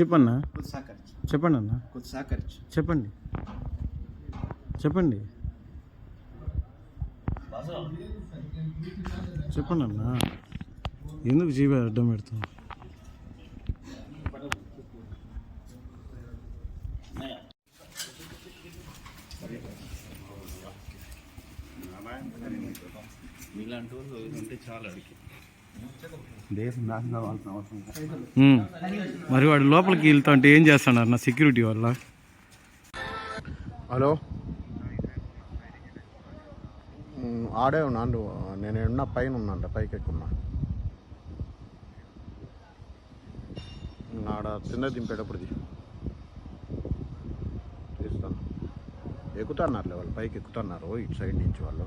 చెప్పన్నా? కొద్ది సహకరించు. చెప్పండి అన్న. కొద్ది సహకరించు. చెప్పండి. చెప్పండి. చెప్పండి అన్న. ఎందుకు జీవి అడ్డం పెడతాం మీలాంటి వాళ్ళు ఉంటే చాలా అడిగి. మరి వాడు లోపలికి వెళ్తా అంటే ఏం చేస్తున్నారు నా సెక్యూరిటీ వల్ల? హలో? ఆడే ఉన్నాను నేను ఉన్న పైన ఉన్నాను పైకి ఎక్కున్నా ఆడ చిన్న దింపేటప్పుడు తీస్తాను. ఎక్కుతున్నారు వాళ్ళు. పైకి ఎక్కుతున్నారు ఇటు సైడ్ నుంచి వాళ్ళు.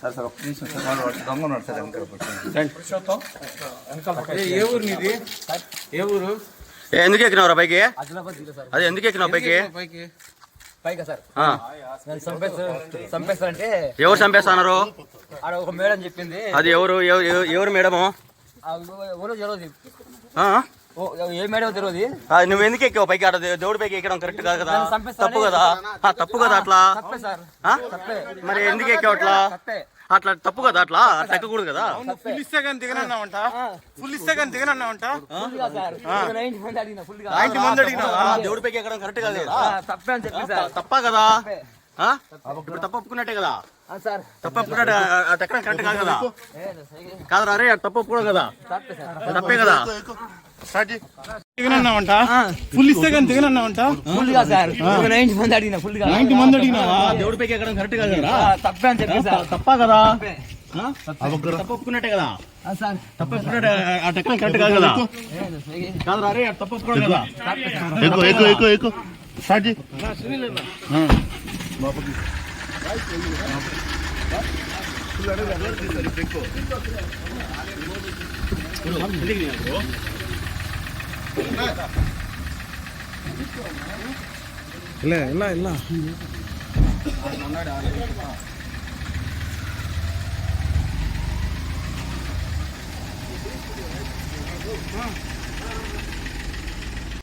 సార్ సార్ ఒక్క నిమిషం సార్ దొంగ ఉన్నాడు సార్ వెనకాల ఏ ఊరు నీది? ఏ ఊరు ఎందుకు ఎక్కినావురా పైకి అదే ఎందుకు ఎక్కినావు పైకి పైగా సార్ ఎవరు చంపేస్తున్నారు ఒక మేడం చెప్పింది అది ఎవరు? ఎవ- ఎవ- ఎవరు మేడము? ఎవరో తెలియదు ఏ మేడం తెలియదు నువ్వు ఎందుకు ఎక్కావు? పైకి ఆడ దేవుడి పైకి ఎక్కడం కరెక్ట్ కాదు కదా? తప్పు కదా? ఆ, తప్పు కదా అట్లా? తప్పే సార్. ఆ? తప్పే. మరి ఎందుకు ఎక్కావు అట్లా? తప్పే. అట్లా తప్పు కదా అట్లా? అట్లా ఎక్కకూడదు కదా? తప్పే. ఇస్తే కానీ దిగనన్నావంట ఫుల్ ఇస్తే కానీ దిగనన్నావంట నైన్టీ మంది అడిగిన? దేవుడి పైకి ఎక్కడం కరెక్ట్ కాదు తప్పే అని చెప్పి సార్. తప్పా కదా? ఇప్పుడు తప్పు ఒప్పుకున్నట్టే కదా? ఆ, సార్. తప్పు ఒప్పుకున్నట్టు అటు ఎక్కడం కరెక్ట్ కాదు కదా? అరే అటు తప్పు ఒప్పుకోడు కదా? తప్పే సార్. తప్పే కదా? దిగనన్నావంట? ఫుల్ ఇస్తే కానీ దిగనన్నావంట? ఫుల్గా సార్. నైన్టీ మంది అడిగిన ఫుల్గా. నైన్టీ మంది అడిగినావా? దేవుడి పైకి ఎక్కడం కరెక్ట్ కాదు తప్పే అని చెప్పి సార్. తప్పా కదా? తప్పే. ఆ? తప్పు. ఒప్పుకున్నట్టే కదా? ఆ, సార్. తప్పు ఒప్పుకున్నట్టు అటు ఎక్కడం కరెక్ట్ కాదు కదా? ఏ, సైకిల్. కాదురా అరే అటు తప్పు ఒప్పుకోడు కదా? తప్పే సార్. ఎక్కువ ఎక్కువ ఎక్కువ ఎక్కువ. స్టార్ట్ చేయి. ಇಲ್ಲ ಇಲ್ಲ ಇಲ್ಲ ఆ